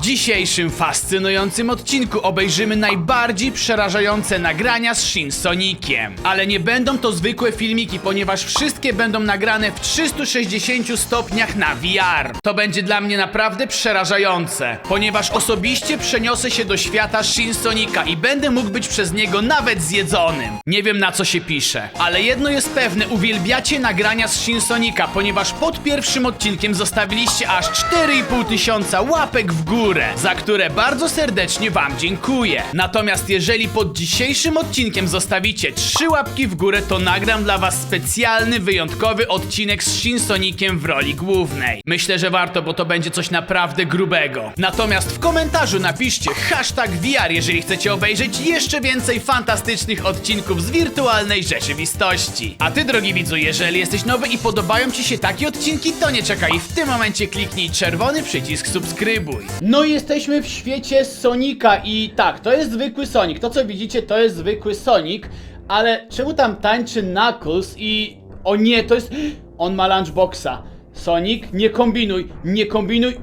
dzisiejszym fascynującym odcinku obejrzymy najbardziej przerażające nagrania z Shin Soniciem. Ale nie będą to zwykłe filmiki, ponieważ wszystkie będą nagrane w 360 stopniach na VR. To będzie dla mnie naprawdę przerażające, ponieważ osobiście przeniosę się do świata Shin Sonika i będę mógł być przez niego nawet zjedzonym. Nie wiem na co się pisze, ale jedno jest pewne, uwielbiacie nagrania z Shin Sonika, ponieważ pod pierwszym odcinkiem zostawiliście aż 4,5 tysiąca łapek w górę, za które bardzo serdecznie wam dziękuję. Natomiast jeżeli pod dzisiejszym odcinkiem zostawicie 3 łapki w górę, to nagram dla was specjalny, wyjątkowy odcinek z Shin Soniciem w roli głównej. Myślę, że warto, bo to będzie coś naprawdę grubego. Natomiast w komentarzu napiszcie hashtag VR, jeżeli chcecie obejrzeć jeszcze więcej fantastycznych odcinków z wirtualnej rzeczywistości. A ty, drogi widzu, jeżeli jesteś nowy i podobają ci się takie odcinki, to nie czekaj w tym momencie kliknij czerwony przycisk subskrybuj. No i jesteśmy w świecie Sonika i tak, to jest zwykły Sonic. To co widzicie, to jest zwykły Sonic, ale czemu tam tańczy Knuckles i... O nie, to jest... On ma lunchboxa. Sonic, nie kombinuj, nie kombinuj.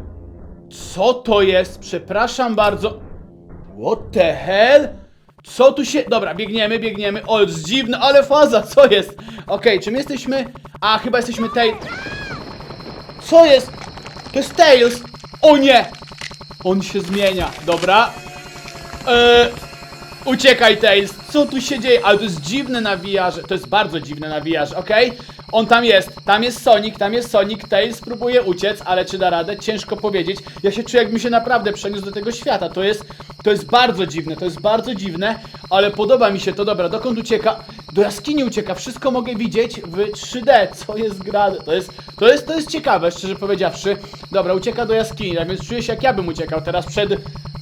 Co to jest? Przepraszam bardzo. What the hell? Co tu się... Dobra, biegniemy, biegniemy. O, dziwne, ale faza, co jest? Okej, czy my jesteśmy... A, chyba jesteśmy tej... Co jest? To jest Tails! O nie! On się zmienia, dobra. Eee, uciekaj Tails, co tu się dzieje? Ale to jest dziwne na to jest bardzo dziwne na VR, okej? On tam jest, tam jest Sonic, tam jest Sonic, Tails próbuje uciec, ale czy da radę? Ciężko powiedzieć. Ja się czuję jakbym się naprawdę przeniósł do tego świata, to jest, to jest bardzo dziwne, to jest bardzo dziwne, ale podoba mi się to, dobra, dokąd ucieka? Do jaskini ucieka, wszystko mogę widzieć w 3D, co jest grane, to jest, to jest, to jest ciekawe, szczerze powiedziawszy. Dobra, ucieka do jaskini, tak więc czuję się jak ja bym uciekał teraz przed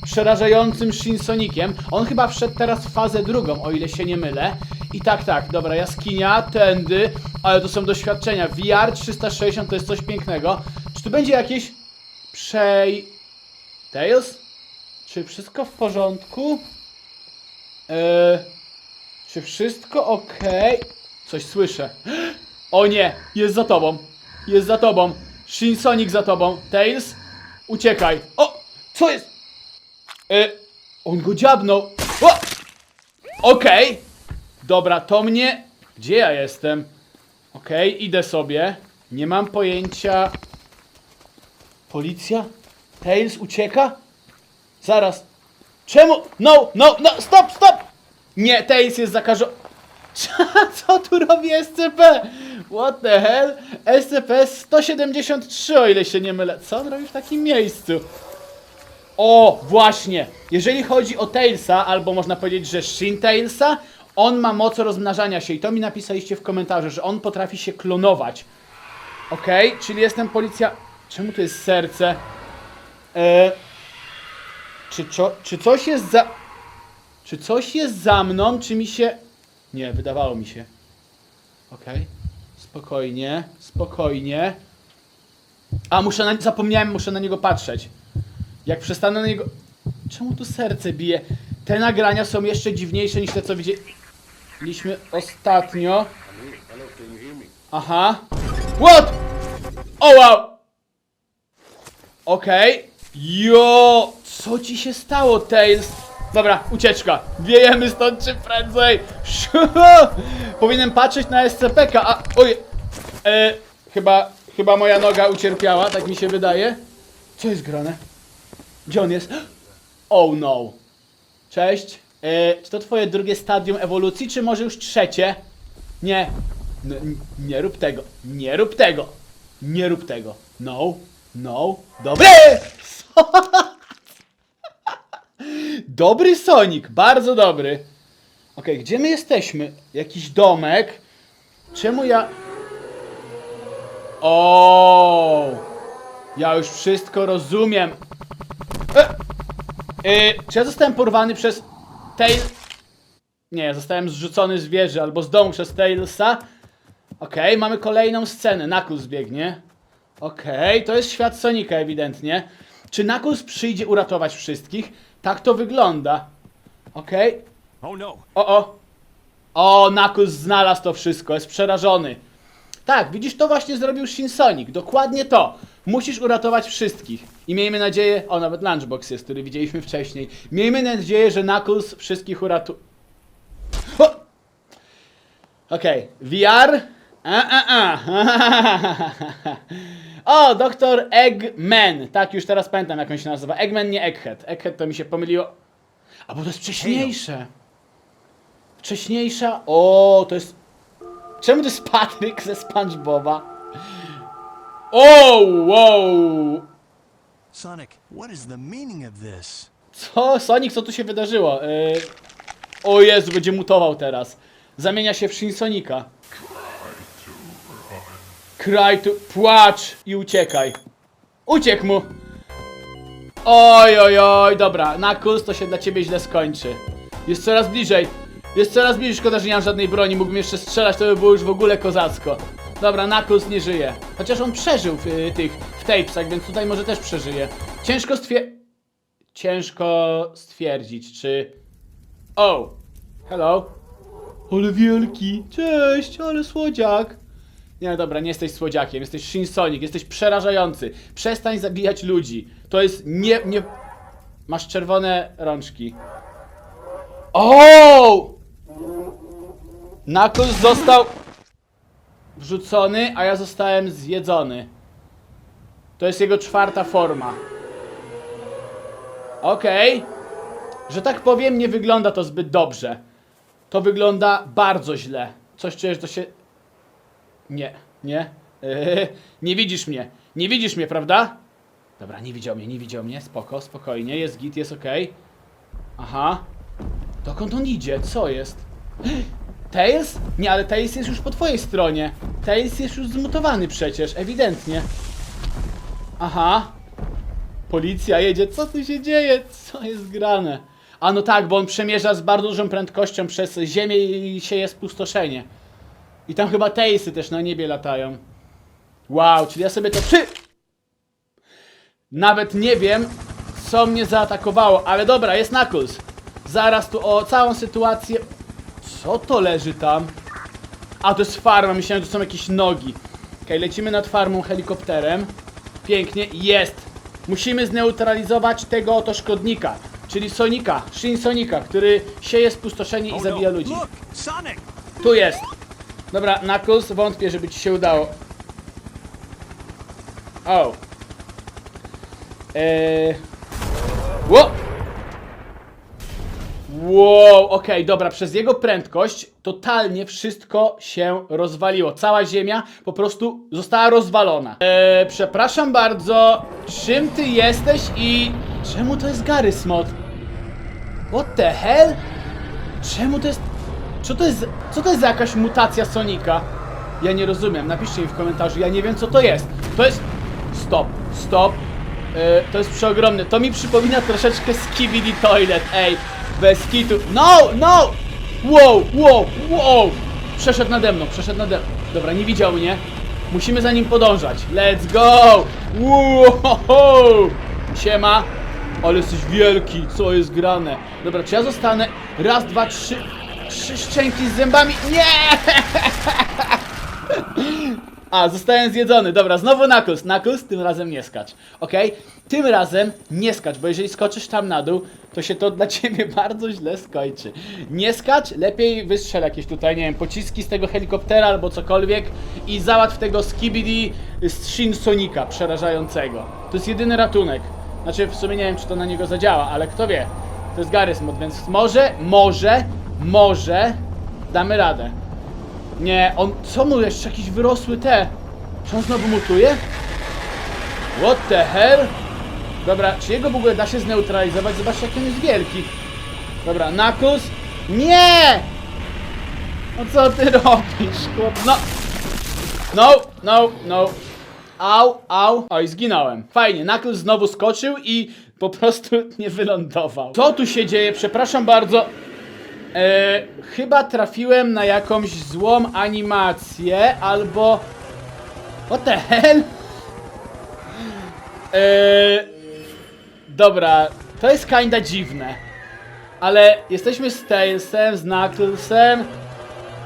przerażającym Shinsoniciem. On chyba wszedł teraz w fazę drugą, o ile się nie mylę. I tak, tak, dobra, jaskinia, tędy, ale to są doświadczenia. VR 360 to jest coś pięknego. Czy tu będzie jakieś przej... Tails? Czy wszystko w porządku? Eee, czy wszystko ok? Coś słyszę. O nie, jest za tobą. Jest za tobą. Shinsonic za tobą. Tails, uciekaj. O, co jest? E, on go dziabnął. O! Okej. Dobra, to mnie... Gdzie ja jestem? Okej, idę sobie. Nie mam pojęcia... Policja? Tails ucieka? Zaraz. Czemu? No, no, no, stop, stop! Nie, Tails jest zakażony. Co tu robi SCP? What the hell? SCP-173, o ile się nie mylę. Co on robi w takim miejscu? O, właśnie! Jeżeli chodzi o Tailsa, albo można powiedzieć, że Shin Tailsa, on ma moc rozmnażania się i to mi napisaliście w komentarzu, że on potrafi się klonować. Okej, czyli jestem policja... Czemu to jest serce? E... Czy, czy coś jest za... Czy coś jest za mną, czy mi się... Nie, wydawało mi się. Okej. Spokojnie, spokojnie. A, muszę na... Zapomniałem, muszę na niego patrzeć. Jak przestanę na niego... Czemu tu serce bije? Te nagrania są jeszcze dziwniejsze niż te, co widzieliśmy ostatnio. Aha. What? O wow! Okej. Jo! Co ci się stało, Tails? Dobra, ucieczka. Wiejemy stąd czym prędzej. Powinienem patrzeć na SCP-ka, a... Oj! E, chyba, chyba moja noga ucierpiała, tak mi się wydaje. Co jest grane? Gdzie on jest? Oh no. Cześć. E, czy to twoje drugie stadium ewolucji, czy może już trzecie? Nie. Nie rób tego. Nie rób tego. Nie rób tego. No. No. Dobry! Dobry Sonic. Bardzo dobry. Okej, gdzie my jesteśmy? Jakiś domek. Czemu ja... O, Ja już wszystko rozumiem. E, e, czy ja zostałem porwany przez Tail... Nie, zostałem zrzucony z wieży albo z domu przez Tailsa. Okej, mamy kolejną scenę. Knuckles biegnie. Okej, to jest świat Sonika ewidentnie. Czy Knuckles przyjdzie uratować wszystkich? Tak to wygląda. Okej. Oh no! O, o. O, Knuckles znalazł to wszystko, jest przerażony. Tak, widzisz, to właśnie zrobił Shinsonic. Dokładnie to. Musisz uratować wszystkich. I miejmy nadzieję, o nawet Lunchbox jest, który widzieliśmy wcześniej. Miejmy nadzieję, że Knuckles wszystkich uratuje. Okej, VR. A, a, a. o, doktor Eggman. Tak, już teraz pamiętam jak on się nazywa. Eggman, nie Egghead. Egghead to mi się pomyliło. A bo to jest wcześniejsze. Wcześniejsza. O, to jest. Czemu to jest Patryk ze SpongeBoba? O, wow! Sonic, what is the meaning of this? Co? Sonic, co tu się wydarzyło? Yy... O Jezu, będzie mutował teraz. Zamienia się w Shinsonika. Kraj tu, płacz i uciekaj. Uciekł mu. Oj, oj, oj, dobra, Knuckles to się dla ciebie źle skończy. Jest coraz bliżej. Jest coraz bliżej, szkoda, że nie mam żadnej broni, mógłbym jeszcze strzelać, to by było już w ogóle kozacko. Dobra, Knuckles nie żyje. Chociaż on przeżył w y, tych, w tapesach, więc tutaj może też przeżyje. Ciężko stwier... Ciężko stwierdzić, czy... O! Hello? Ale wielki! Cześć, ale słodziak! Nie, dobra, nie jesteś słodziakiem, jesteś Shinsonic, jesteś przerażający. Przestań zabijać ludzi. To jest nie... nie... Masz czerwone rączki. O! Knuckles został wrzucony, a ja zostałem zjedzony. To jest jego czwarta forma. Okej. Że tak powiem, nie wygląda to zbyt dobrze. To wygląda bardzo źle. Coś czujesz, to się... Nie, nie. Eee, nie widzisz mnie. Nie widzisz mnie, prawda? Dobra, nie widział mnie, nie widział mnie. Spoko, spokojnie. Jest git, jest okej. Aha. Dokąd on idzie? Co jest? Tails? Nie, ale Tails jest już po twojej stronie. Tails jest już zmutowany przecież, ewidentnie. Aha. Policja jedzie, co tu się dzieje? Co jest grane? A no tak, bo on przemierza z bardzo dużą prędkością przez ziemię i sieje spustoszenie. I tam chyba Tailsy też na niebie latają. Wow, czyli ja sobie to przy... Nawet nie wiem, co mnie zaatakowało, ale dobra, jest Knuckles. Zaraz tu o całą sytuację... Co to leży tam? A, to jest farma, myślałem, że to są jakieś nogi. Okej, lecimy nad farmą helikopterem. Pięknie, jest! Musimy zneutralizować tego oto szkodnika, czyli Sonika, Shin Sonika, który sieje spustoszenie i Oh zabija no, ludzi. Tu jest! Dobra, Knuckles, wątpię, żeby ci się udało. O! Eee... Ło! Wow, okej, dobra, przez jego prędkość totalnie wszystko się rozwaliło. Cała ziemia po prostu została rozwalona. Eee, przepraszam bardzo, czym ty jesteś i... Czemu to jest Gary Smot? What the hell? Czemu to jest... Co to jest, co to jest za jakaś mutacja Sonika? Ja nie rozumiem, napiszcie mi w komentarzu, ja nie wiem co to jest. To jest... Stop, stop. E, to jest przeogromne. To mi przypomina troszeczkę Skibidi Toilet, ej. Bez kitu. No, no! Wow, wow, wow! Przeszedł nade mną, przeszedł nade mną. Dobra, nie widział mnie. Musimy za nim podążać. Let's go! Wow! Siema. Ale jesteś wielki, co jest grane? Dobra, czy ja zostanę? Raz, dwa, trzy. Trzy szczęki z zębami. Nie! A, zostałem zjedzony. Dobra, znowu Knuckles. Knuckles, tym razem nie skacz. Okej? Tym razem nie skacz, bo jeżeli skoczysz tam na dół, to się to dla ciebie bardzo źle skończy. Nie skacz, lepiej wystrzel jakieś tutaj, nie wiem, pociski z tego helikoptera albo cokolwiek i załatw tego skibidi z Shin Sonika przerażającego. To jest jedyny ratunek. Znaczy, w sumie nie wiem, czy to na niego zadziała, ale kto wie. To jest Garry's Mod, więc może, może, może damy radę. Nie, on. Co mu jeszcze jakiś wyrosły te? Czy on znowu mutuje? What the hell? Dobra, czy jego w ogóle da się zneutralizować? Zobaczcie, jak on jest wielki. Dobra, Knuckles. Nie! No co ty robisz, chłop? No! No, no, no. Au, au. Oj, zginąłem. Fajnie, Knuckles znowu skoczył i po prostu nie wylądował. Co tu się dzieje? Przepraszam bardzo. E, chyba trafiłem na jakąś złą animację, albo... What the hell? E, dobra, to jest kinda dziwne. Ale jesteśmy z Tailsem, z Knucklesem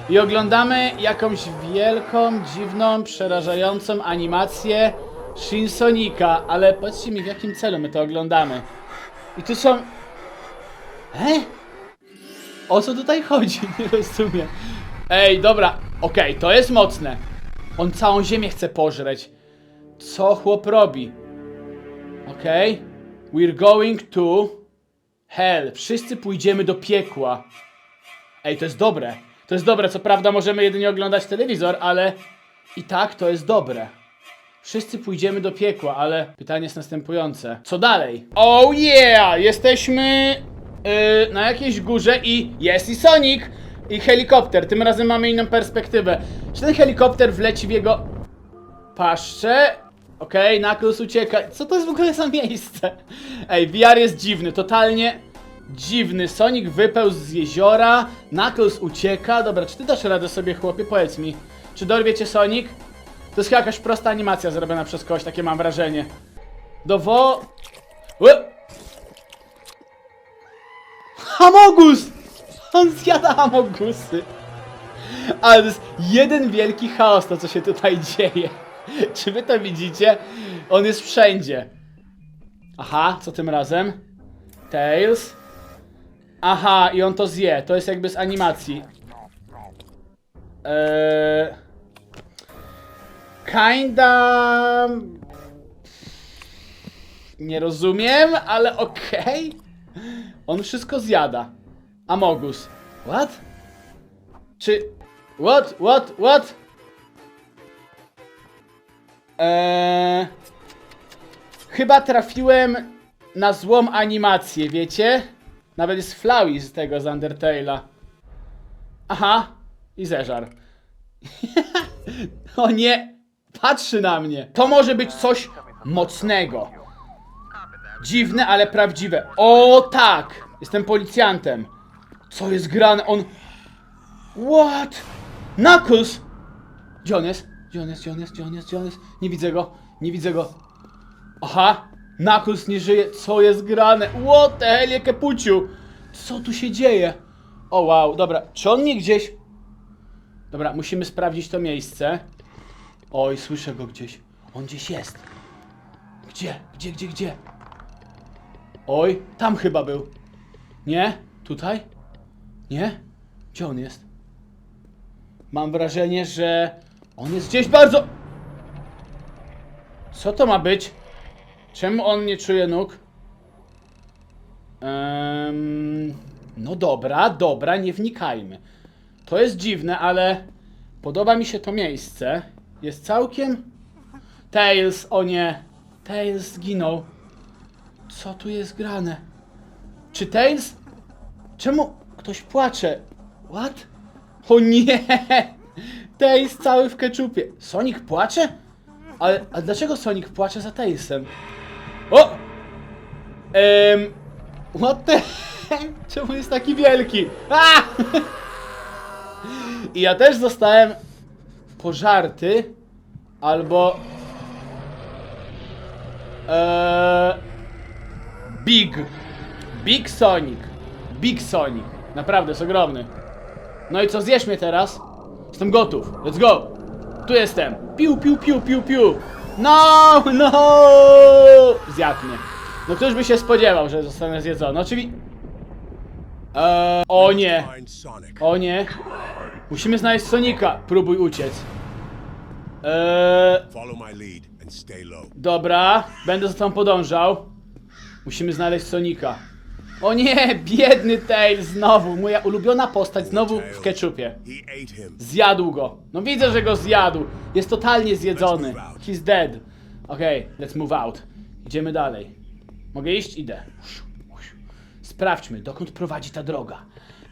I oglądamy jakąś wielką, dziwną, przerażającą animację Shinsonika, ale powiedzcie mi w jakim celu my to oglądamy. I tu są... E? O co tutaj chodzi? Nie rozumiem. Ej, dobra, okej, to jest mocne. On całą ziemię chce pożreć. Co chłop robi? Okej. We're going to hell. Wszyscy pójdziemy do piekła. Ej, to jest dobre. To jest dobre. Co prawda możemy jedynie oglądać telewizor, ale i tak to jest dobre. Wszyscy pójdziemy do piekła, ale pytanie jest następujące. Co dalej? Oh yeah! Jesteśmy yy, na jakiejś górze i jest i Sonic i helikopter. Tym razem mamy inną perspektywę. Czy ten helikopter wleci w jego paszczę? Okej, Knuckles ucieka. Co to jest w ogóle za miejsce? Ej, VR jest dziwny, totalnie dziwny. Sonic wypełzł z jeziora, Knuckles ucieka. Dobra, czy ty dasz radę sobie, chłopie? Powiedz mi. Czy dorwie cię Sonic? To jest chyba jakaś prosta animacja zrobiona przez kogoś, takie mam wrażenie. Do wo... Hamogus! On zjada hamogusy. Ale to jest jeden wielki chaos to, co się tutaj dzieje. Czy wy to widzicie? On jest wszędzie. Aha, co tym razem? Tails. Aha, i on to zje. To jest jakby z animacji. Eee... Kinda... Nie rozumiem, ale okej. On wszystko zjada. Amogus. What? Czy... What? What? What? Eee... Chyba trafiłem na złą animację, wiecie? Nawet jest Flowey z tego, z Undertale'a. Aha, i zeżar. o nie, patrzy na mnie. To może być coś mocnego. Dziwne, ale prawdziwe. O tak! Jestem policjantem. Co jest grane? On... What? Knuckles! Gdzie on jest? Gdzie on jest? Gdzie on jest? Gdzie on jest? Gdzie on jest? Nie widzę go. Nie widzę go. Aha! Knuckles nie żyje. Co jest grane? What the hell, jakie puciu? Co tu się dzieje? O wow, dobra. Czy on mnie gdzieś... Dobra, musimy sprawdzić to miejsce. Oj, słyszę go gdzieś. On gdzieś jest. Gdzie? Gdzie, gdzie, gdzie? Oj, tam chyba był. Nie? Tutaj? Nie? Gdzie on jest? Mam wrażenie, że on jest gdzieś bardzo... Co to ma być? Czemu on nie czuje nóg? Ehm, no dobra, dobra, nie wnikajmy. To jest dziwne, ale podoba mi się to miejsce. Jest całkiem... Tails, o nie. Tails zginął. Co tu jest grane? Czy Tails? Czemu ktoś płacze? What? O nie! Tails cały w keczupie. Sonic płacze? Ale a dlaczego Sonic płacze za Tailsem? O! Ehm... What the... Czemu jest taki wielki? A! I ja też zostałem pożarty albo eee, Big. Big Sonic. Big Sonic. Naprawdę jest ogromny. No i co, zjesz mnie teraz? Jestem gotów, let's go. Tu jestem. Piu, piu, piu, piu, piu. No, no. Zjadł mnie. No ktoś by się spodziewał, że zostanę zjedzony. Oczywiście eee, O nie. O nie. Musimy znaleźć Sonika. Próbuj uciec. Eee, dobra. Będę za tą podążał. Musimy znaleźć Sonika. O nie, biedny Tail znowu. Moja ulubiona postać znowu w keczupie. Zjadł go. No widzę, że go zjadł. Jest totalnie zjedzony. He's dead. Okej, let's move out. Idziemy dalej. Mogę iść? Idę. Sprawdźmy, dokąd prowadzi ta droga.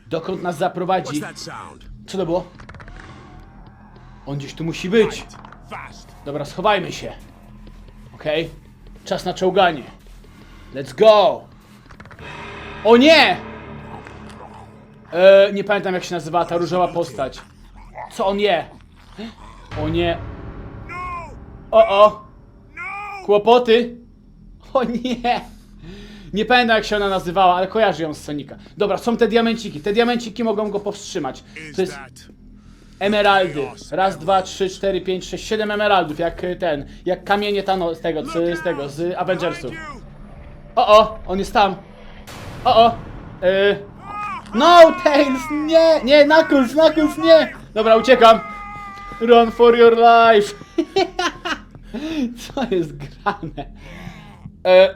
Dokąd nas zaprowadzi. Co to było? On gdzieś tu musi być. Dobra, schowajmy się. Okej. Czas na czołganie. Let's go! O nie! E, nie pamiętam jak się nazywała ta różowa postać. Co on je? O nie. O o! Kłopoty! O nie! Nie pamiętam jak się ona nazywała, ale kojarzy ją z Sonika. Dobra, są te diamenciki. Te diamenciki mogą go powstrzymać. To jest... Emeraldy. Raz, dwa, trzy, cztery, pięć, sześć, siedem emeraldów, jak y, ten, jak kamienie Tano z tego, z, z tego, z Avengersów. O, o, on jest tam. O, o. Y... No, Tails, nie, nie, Knuckles, Knuckles, nie. Dobra, uciekam. Run for your life. Co jest grane? E...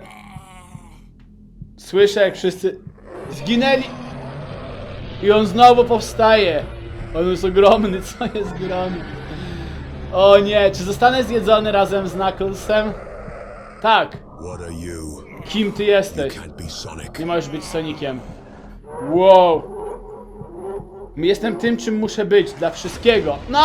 Słyszę, jak wszyscy zginęli. I on znowu powstaje. On jest ogromny, co jest grane? O nie, czy zostanę zjedzony razem z Knucklesem? Tak. What are you? Kim ty jesteś? Nie możesz być Sonikiem. Wow. Jestem tym, czym muszę być dla wszystkiego. No!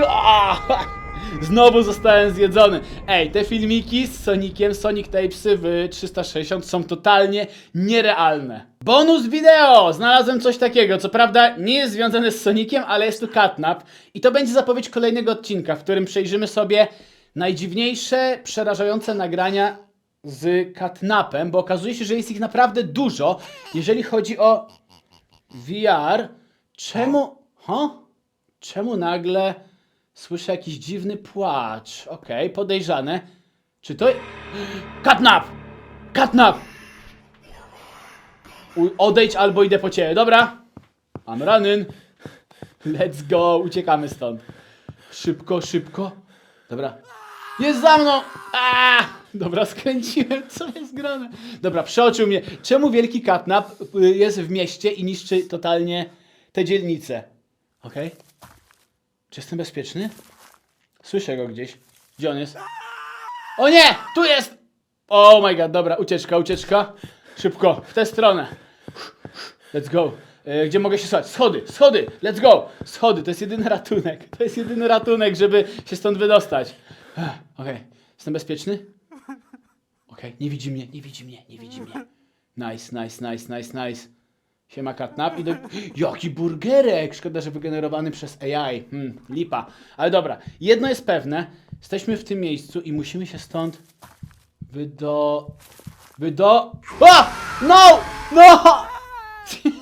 Znowu zostałem zjedzony. Ej, te filmiki z Sonikiem, Sonic Tapesy w 360 są totalnie nierealne. Bonus wideo! Znalazłem coś takiego. Co prawda nie jest związane z Soniciem, ale jest tu catnap. I to będzie zapowiedź kolejnego odcinka, w którym przejrzymy sobie najdziwniejsze, przerażające nagrania z catnapem, bo okazuje się, że jest ich naprawdę dużo, jeżeli chodzi o VR. Czemu... Ho? Czemu nagle słyszę jakiś dziwny płacz? Okej, podejrzane. Czy to... Catnap! U- Odejdź albo idę po ciebie, dobra? I'm running. Let's go, uciekamy stąd. Szybko, szybko. Dobra. Jest za mną! A! Dobra, skręciłem, co jest grane? Dobra, przeoczył mnie. Czemu wielki katnap y, jest w mieście i niszczy totalnie te dzielnice? Okej. Czy jestem bezpieczny? Słyszę go gdzieś. Gdzie on jest? O nie! Tu jest! Oh my god, dobra, ucieczka, ucieczka. Szybko, w tę stronę. Let's go. E, Gdzie mogę się schować? Schody, schody, let's go! Schody, to jest jedyny ratunek. To jest jedyny ratunek, żeby się stąd wydostać. Okej, jestem bezpieczny? Okej, nie widzi mnie, nie widzi mnie, nie widzi mnie. Nice, nice, nice, nice, nice. Siema katnap i do... Jaki burgerek! Szkoda, że wygenerowany przez AI. Hmm, lipa. Ale dobra, jedno jest pewne. Jesteśmy w tym miejscu i musimy się stąd wydo... Wydo... A! No! No!